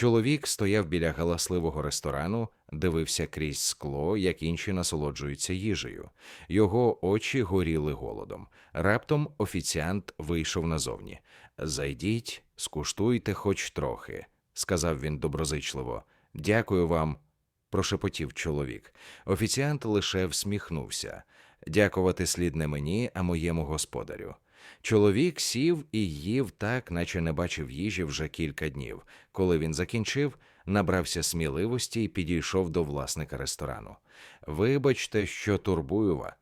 Чоловік стояв біля галасливого ресторану, дивився крізь скло, як інші насолоджуються їжею. Його очі горіли голодом. Раптом офіціант вийшов назовні. Зайдіть, скуштуйте хоч трохи, сказав він доброзичливо. Дякую вам, прошепотів чоловік. Офіціант лише всміхнувся. Дякувати слід не мені, а моєму господарю. Чоловік сів і їв так, наче не бачив їжі вже кілька днів. Коли він закінчив, набрався сміливості і підійшов до власника ресторану. Вибачте, що турбую вас,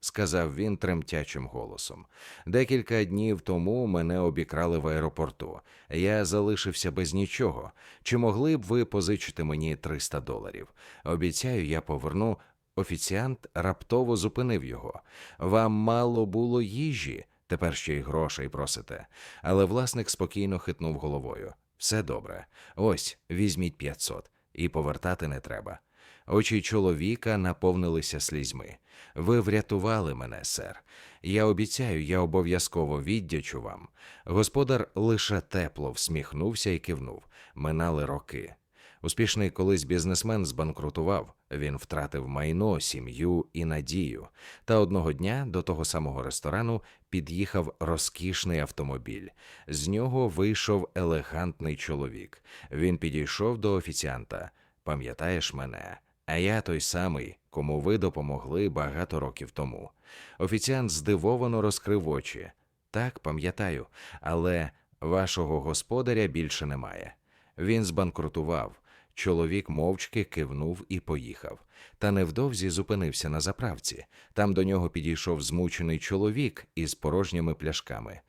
сказав він тремтячим голосом. Декілька днів тому мене обікрали в аеропорту. Я залишився без нічого. Чи могли б ви позичити мені 300 доларів? Обіцяю, я поверну. Офіціант раптово зупинив його. Вам мало було їжі, тепер ще й грошей просите. Але власник спокійно хитнув головою. Все добре. Ось, візьміть 500. І повертати не треба. Очі чоловіка наповнилися слізьми. Ви врятували мене, сер. Я обіцяю, я обов'язково віддячу вам. Господар лише тепло всміхнувся і кивнув. Минали роки. Успішний колись бізнесмен збанкрутував. Він втратив майно, сім'ю і надію. Та одного дня до того самого ресторану під'їхав розкішний автомобіль. З нього вийшов елегантний чоловік. Він підійшов до офіціанта. Пам'ятаєш мене? А я той самий, кому ви допомогли багато років тому. Офіціант здивовано розкрив очі. Так, пам'ятаю, але вашого господаря більше немає. Він збанкрутував. Чоловік мовчки кивнув і поїхав. Та невдовзі зупинився на заправці. Там до нього підійшов змучений чоловік із порожніми пляшками.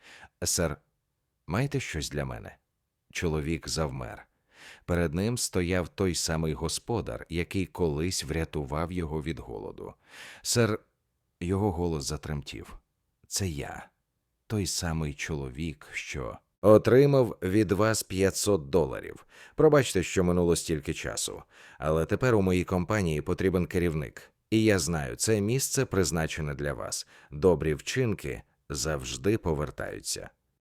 Сер, маєте щось для мене? Чоловік завмер. Перед ним стояв той самий господар, який колись врятував його від голоду. Сер, його голос затремтів. Це я, той самий чоловік, що. Отримав від вас 500 доларів. Пробачте, що минуло стільки часу. Але тепер у моїй компанії потрібен керівник. І я знаю, це місце призначене для вас. Добрі вчинки завжди повертаються.